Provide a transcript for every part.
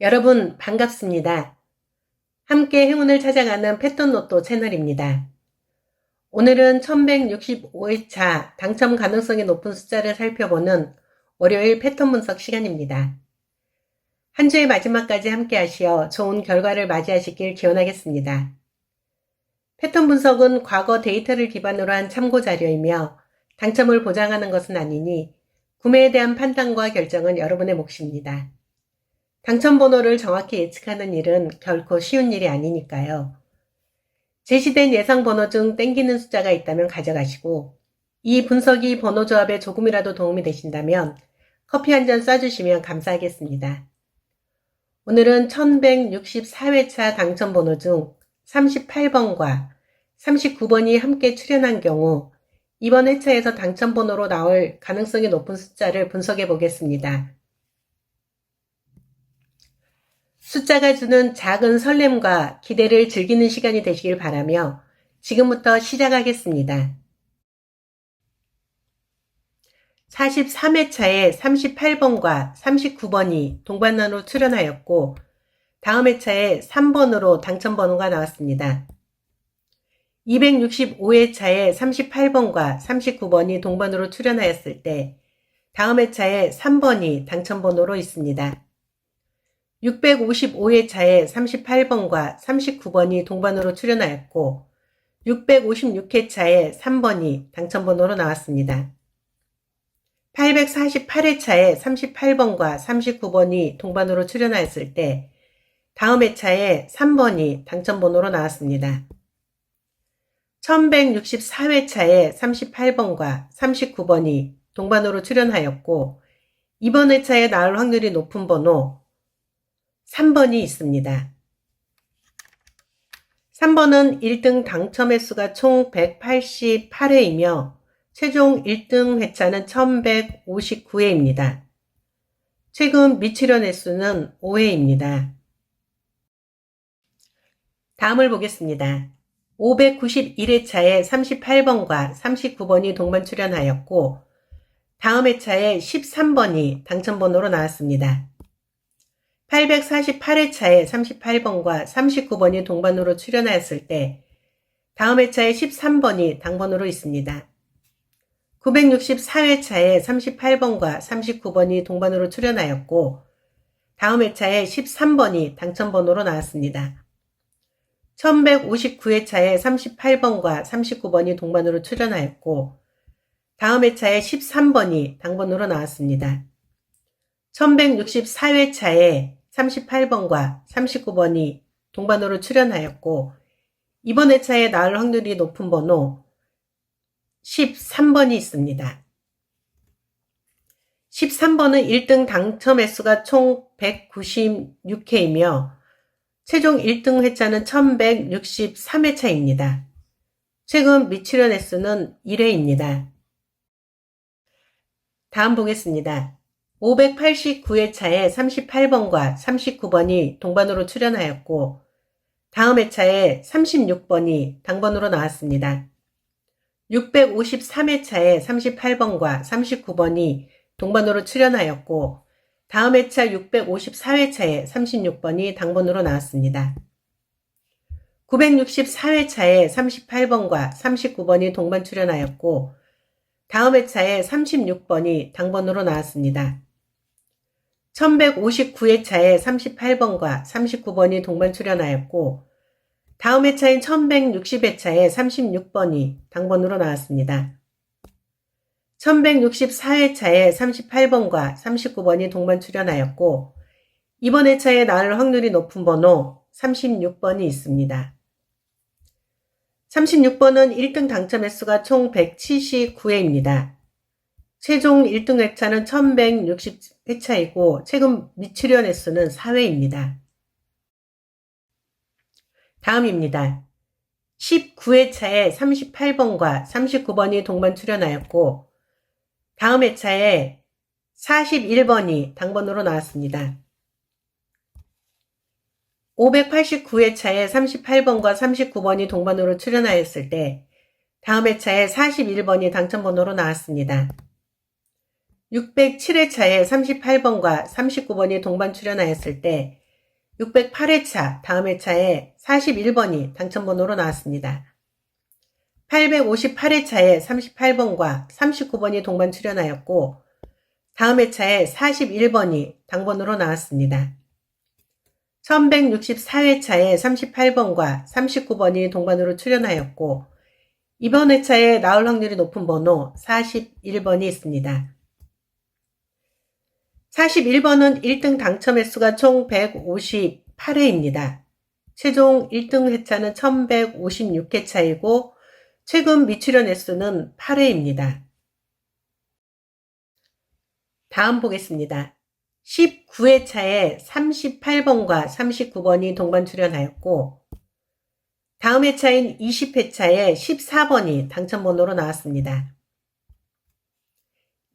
여러분 반갑습니다. 함께 행운을 찾아가는 패턴 로또 채널입니다. 오늘은 1165회차 당첨 가능성이 높은 숫자를 살펴보는 월요일 패턴 분석 시간입니다. 한 주의 마지막까지 함께 하시어 좋은 결과를 맞이하시길 기원하겠습니다. 패턴 분석은 과거 데이터를 기반으로 한 참고 자료이며 당첨을 보장하는 것은 아니니 구매에 대한 판단과 결정은 여러분의 몫입니다. 당첨 번호를 정확히 예측하는 일은 결코 쉬운 일이 아니니까요. 제시된 예상 번호 중 땡기는 숫자가 있다면 가져가시고 이 분석이 번호 조합에 조금이라도 도움이 되신다면 커피 한 잔 쏴주시면 감사하겠습니다. 오늘은 1164회차 당첨 번호 중 38번과 39번이 함께 출연한 경우 이번 회차에서 당첨 번호로 나올 가능성이 높은 숫자를 분석해 보겠습니다. 숫자가 주는 작은 설렘과 기대를 즐기는 시간이 되시길 바라며 지금부터 시작하겠습니다. 43회차에 38번과 39번이 동반으로 출연하였고 다음 회차에 3번으로 당첨번호가 나왔습니다. 265회차에 38번과 39번이 동반으로 출연하였을 때 다음 회차에 3번이 당첨번호로 있습니다. 655회차에 38번과 39번이 동반으로 출연하였고 656회차에 3번이 당첨번호로 나왔습니다. 848회차에 38번과 39번이 동반으로 출연하였을 때 다음 회차에 3번이 당첨번호로 나왔습니다. 1164회차에 38번과 39번이 동반으로 출연하였고 이번 회차에 나올 확률이 높은 번호 3번이 있습니다. 3번은 1등 당첨 횟수가 총 188회이며 최종 1등 회차는 1159회입니다. 최근 미출연 횟수는 5회입니다. 다음을 보겠습니다. 591회차에 38번과 39번이 동반 출연하였고 다음 회차에 13번이 당첨번호로 나왔습니다. 848회차에 38번과 39번이 동반으로 출연하였을 때 다음 회차에 13번이 당번으로 있습니다. 964회차에 38번과 39번이 동반으로 출연하였고 다음 회차에 13번이 당첨번호로 나왔습니다. 1159회차에 38번과 39번이 동반으로 출연하였고 다음 회차에 13번이 당번으로 나왔습니다. 1164회차에 38번과 39번이 동반으로 출연하였고 이번 회차에 나올 확률이 높은 번호 13번이 있습니다. 13번은 1등 당첨 횟수가 총 196회이며 최종 1등 회차는 1163회차입니다. 최근 미출연 횟수는 1회입니다. 다음 보겠습니다. 589회 차에 38번과 39번이 동반으로 출연하였고 다음 회차에 36번이 당번으로 나왔습니다. 653회차에 38번과 39번이 동반으로 출연하였고 다음 회차 654회차에 36번이 당번으로 나왔습니다. 964회차에 38번과 39번이 동반 출연하였고 다음 회차에 36번이 당번으로 나왔습니다. 1159회 차에 38번과 39번이 동반 출연하였고 다음 회차인 1160회 차에 36번이 당번으로 나왔습니다. 1164회 차에 38번과 39번이 동반 출연하였고 이번 회차에 나올 확률이 높은 번호 36번이 있습니다. 36번은 1등 당첨 횟수가 총 179회입니다. 최종 1등 회차는 1160회차이고 최근 미출연 횟수는 4회입니다. 다음입니다. 19회차에 38번과 39번이 동반 출연하였고 다음 회차에 41번이 당번으로 나왔습니다. 589회차에 38번과 39번이 동반으로 출연하였을 때 다음 회차에 41번이 당첨번호로 나왔습니다. 607회차에 38번과 39번이 동반 출연하였을 때 608회차 다음 회차에 41번이 당첨번호로 나왔습니다. 858회차에 38번과 39번이 동반 출연하였고 다음 회차에 41번이 당번으로 나왔습니다. 1164회차에 38번과 39번이 동반으로 출연하였고 이번 회차에 나올 확률이 높은 번호 41번이 있습니다. 41번은 1등 당첨 횟수가 총 158회입니다. 최종 1등 회차는 1156회차이고 최근 미출연 횟수는 8회입니다. 다음 보겠습니다. 19회차에 38번과 39번이 동반 출연하였고 다음 회차인 20회차에 14번이 당첨번호로 나왔습니다.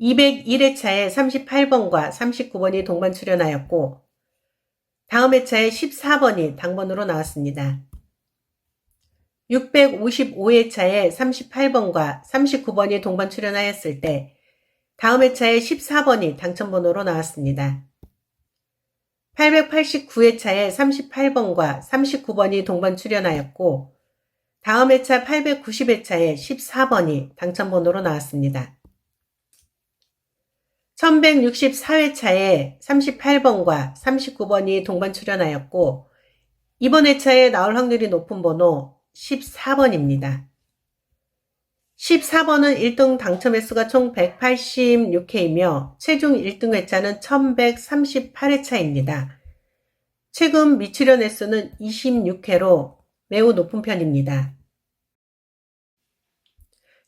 201회차에 38번과 39번이 동반 출연하였고 다음 회차에 14번이 당번으로 나왔습니다. 655회차에 38번과 39번이 동반 출연하였을 때 다음 회차에 14번이 당첨번호로 나왔습니다. 889회차에 38번과 39번이 동반 출연하였고 다음 회차 890회차에 14번이 당첨번호로 나왔습니다. 1164회차에 38번과 39번이 동반 출연하였고 이번 회차에 나올 확률이 높은 번호 14번입니다. 14번은 1등 당첨 횟수가 총 186회이며 최종 1등 회차는 1138회차입니다. 최근 미출연 횟수는 26회로 매우 높은 편입니다.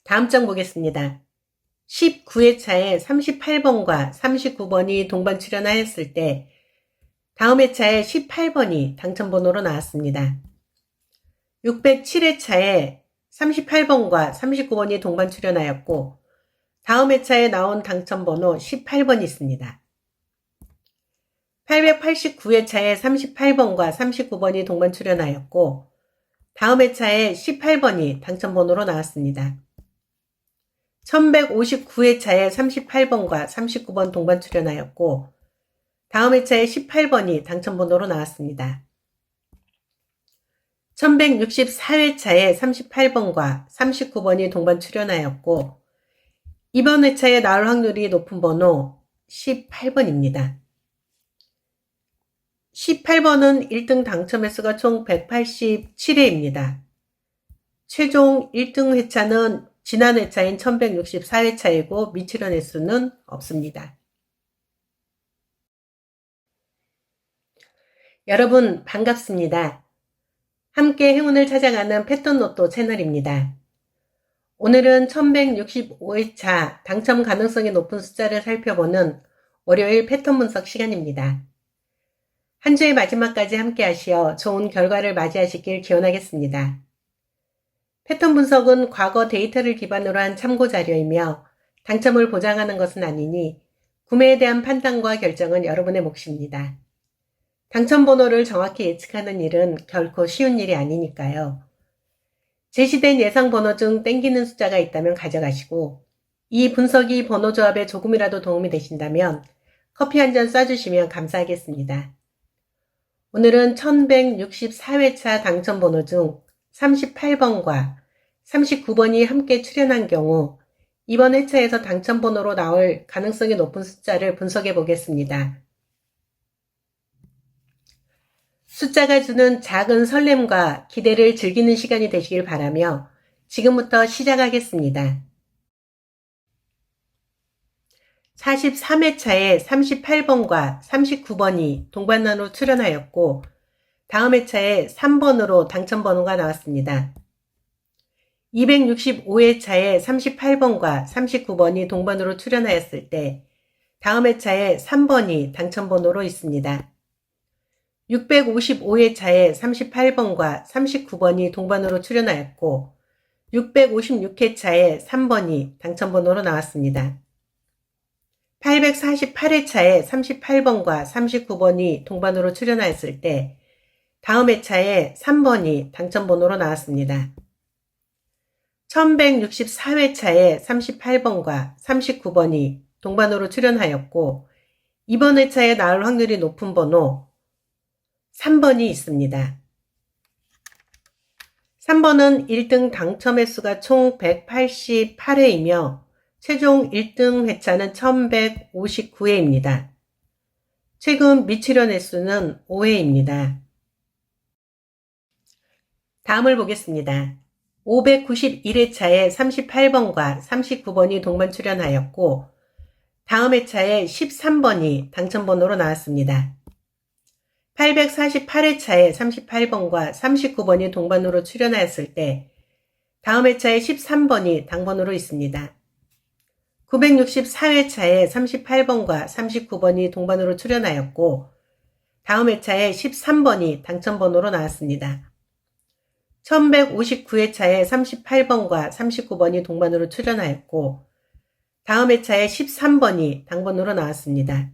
다음 장 보겠습니다. 19회 차에 38번과 39번이 동반 출연하였을 때 다음 회차에 18번이 당첨번호로 나왔습니다. 607회 차에 38번과 39번이 동반 출연하였고 다음 회차에 나온 당첨번호 18번이 있습니다. 889회 차에 38번과 39번이 동반 출연하였고 다음 회차에 18번이 당첨번호로 나왔습니다. 1159회차에 38번과 39번 동반 출연하였고 다음 회차에 18번이 당첨번호로 나왔습니다. 1164회차에 38번과 39번이 동반 출연하였고 이번 회차에 나올 확률이 높은 번호 18번입니다. 18번은 1등 당첨 횟수가 총 187회입니다. 최종 1등 회차는 지난 회차인 1164회차이고 미출연 횟수는 없습니다. 여러분 반갑습니다. 함께 행운을 찾아가는 패턴로또 채널입니다. 오늘은 1165회차 당첨 가능성이 높은 숫자를 살펴보는 월요일 패턴 분석 시간입니다. 한 주의 마지막까지 함께 하시어 좋은 결과를 맞이하시길 기원하겠습니다. 패턴 분석은 과거 데이터를 기반으로 한 참고 자료이며 당첨을 보장하는 것은 아니니 구매에 대한 판단과 결정은 여러분의 몫입니다. 당첨 번호를 정확히 예측하는 일은 결코 쉬운 일이 아니니까요. 제시된 예상 번호 중 땡기는 숫자가 있다면 가져가시고 이 분석이 번호 조합에 조금이라도 도움이 되신다면 커피 한 잔 쏴주시면 감사하겠습니다. 오늘은 1164회차 당첨 번호 중 38번과 39번이 함께 출연한 경우 이번 회차에서 당첨번호로 나올 가능성이 높은 숫자를 분석해 보겠습니다. 숫자가 주는 작은 설렘과 기대를 즐기는 시간이 되시길 바라며 지금부터 시작하겠습니다. 43회차에 38번과 39번이 동반으로 출연하였고 다음 회차에 3번으로 당첨번호가 나왔습니다. 265회차에 38번과 39번이 동반으로 출연하였을 때 다음 회차에 3번이 당첨번호로 있습니다. 655회차에 38번과 39번이 동반으로 출연하였고 656회차에 3번이 당첨번호로 나왔습니다. 848회차에 38번과 39번이 동반으로 출연하였을 때 다음 회차에 3번이 당첨번호로 나왔습니다. 1164회차에 38번과 39번이 동반으로 출연하였고 이번 회차에 나올 확률이 높은 번호 3번이 있습니다. 3번은 1등 당첨 횟수가 총 188회이며 최종 1등 회차는 1159회입니다. 최근 미출연 횟수는 5회입니다. 다음을 보겠습니다. 591회차에 38번과 39번이 동반 출연하였고 다음 회차에 13번이 당첨번호로 나왔습니다. 848회차에 38번과 39번이 동반으로 출연하였을 때 다음 회차에 13번이 당번으로 있습니다. 964회차에 38번과 39번이 동반으로 출연하였고 다음 회차에 13번이 당첨번호로 나왔습니다. 1159회차에 38번과 39번이 동반으로 출연하였고 다음 회차에 13번이 당번으로 나왔습니다.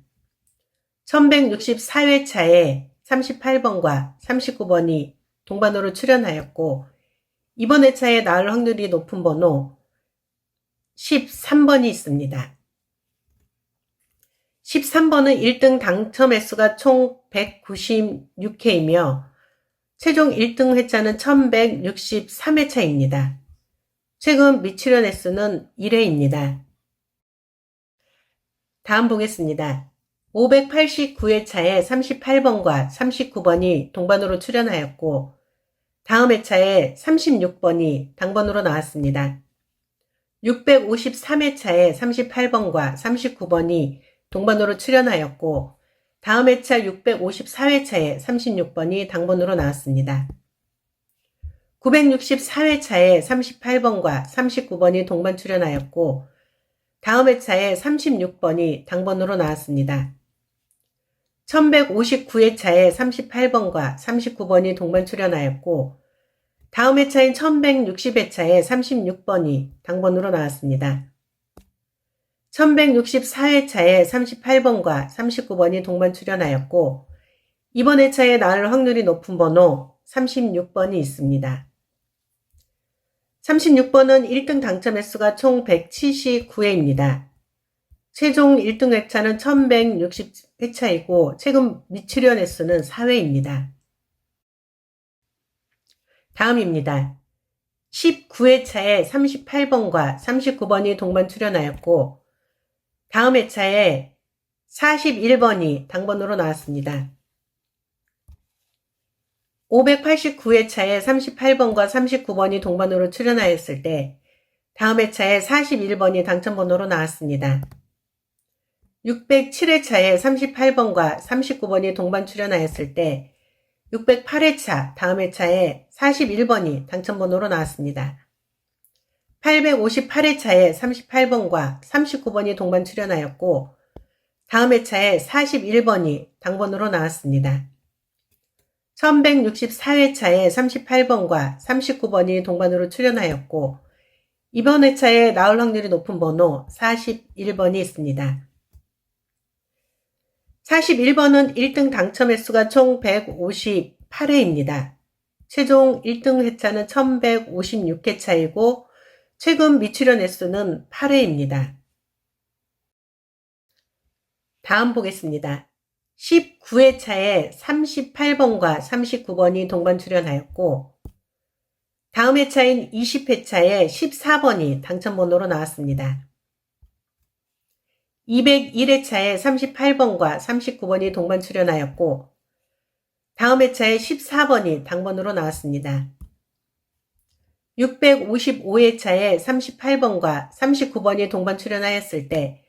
1164회차에 38번과 39번이 동반으로 출연하였고 이번 회차에 나올 확률이 높은 번호 13번이 있습니다. 13번은 1등 당첨 횟수가 총 196회이며 최종 1등 회차는 1163회차입니다. 최근 미출연 횟수는 1회입니다. 다음 보겠습니다. 589회차에 38번과 39번이 동반으로 출연하였고 다음 회차에 36번이 당번으로 나왔습니다. 653회차에 38번과 39번이 동반으로 출연하였고 다음 회차 654회차에 36번이 당번으로 나왔습니다. 964회차에 38번과 39번이 동반 출연하였고 다음 회차에 36번이 당번으로 나왔습니다. 1159회차에 38번과 39번이 동반 출연하였고 다음 회차인 1160회차에 36번이 당번으로 나왔습니다. 1164회차에 38번과 39번이 동반 출연하였고 이번 회차에 나올 확률이 높은 번호 36번이 있습니다. 36번은 1등 당첨 횟수가 총 179회입니다. 최종 1등 회차는 1160회차이고 최근 미출연 횟수는 4회입니다. 다음입니다. 19회차에 38번과 39번이 동반 출연하였고 다음 회차에 41번이 당번으로 나왔습니다. 589회차에 38번과 39번이 동반으로 출연하였을 때 다음 회차에 41번이 당첨번호로 나왔습니다. 607회차에 38번과 39번이 동반 출연하였을 때 608회차 다음 회차에 41번이 당첨번호로 나왔습니다. 858회차에 38번과 39번이 동반 출연하였고 다음 회차에 41번이 당번으로 나왔습니다. 1164회차에 38번과 39번이 동반으로 출연하였고 이번 회차에 나올 확률이 높은 번호 41번이 있습니다. 41번은 1등 당첨 횟수가 총 158회입니다. 최종 1등 회차는 1156회차이고 최근 미출연 횟수는 8회입니다. 다음 보겠습니다. 19회 차에 38번과 39번이 동반 출연하였고 다음 회차인 20회 차에 14번이 당첨번호로 나왔습니다. 201회 차에 38번과 39번이 동반 출연하였고 다음 회차에 14번이 당번으로 나왔습니다. 655회차에 38번과 39번이 동반 출연하였을 때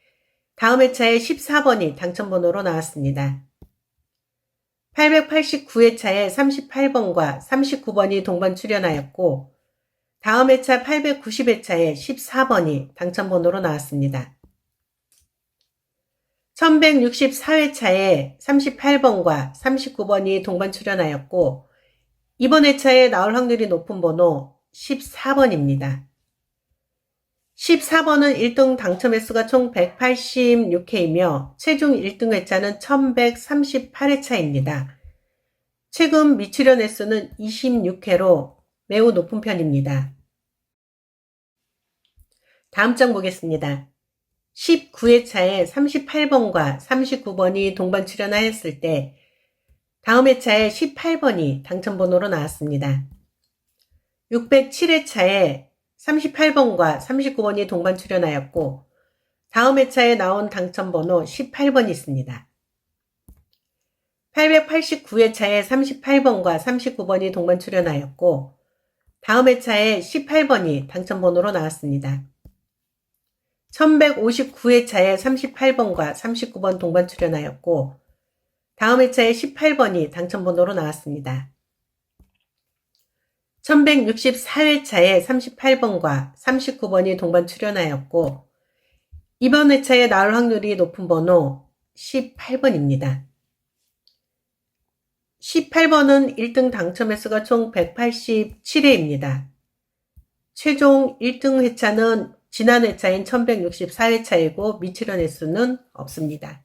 다음 회차에 14번이 당첨번호로 나왔습니다. 889회차에 38번과 39번이 동반 출연하였고 다음 회차 890회차에 14번이 당첨번호로 나왔습니다. 1164회차에 38번과 39번이 동반 출연하였고 이번 회차에 나올 확률이 높은 번호 14번입니다. 14번은 1등 당첨 횟수가 총 186회이며 최종 1등 회차는 1138회차입니다. 최근 미출연 횟수는 26회로 매우 높은 편입니다. 다음 장 보겠습니다. 19회차에 38번과 39번이 동반 출연하였을 때 다음 회차에 18번이 당첨번호로 나왔습니다. 607회차에 38번과 39번이 동반 출연하였고 다음 회차에 나온 당첨번호 18번이 있습니다. 889회차에 38번과 39번이 동반 출연하였고 다음 회차에 18번이 당첨번호로 나왔습니다. 1159회차에 38번과 39번 동반 출연하였고 다음 회차에 18번이 당첨번호로 나왔습니다. 1164회차에 38번과 39번이 동반 출연하였고 이번 회차에 나올 확률이 높은 번호 18번입니다. 18번은 1등 당첨 횟수가 총 187회입니다. 최종 1등 회차는 지난 회차인 1164회차이고 미출연 횟수는 없습니다.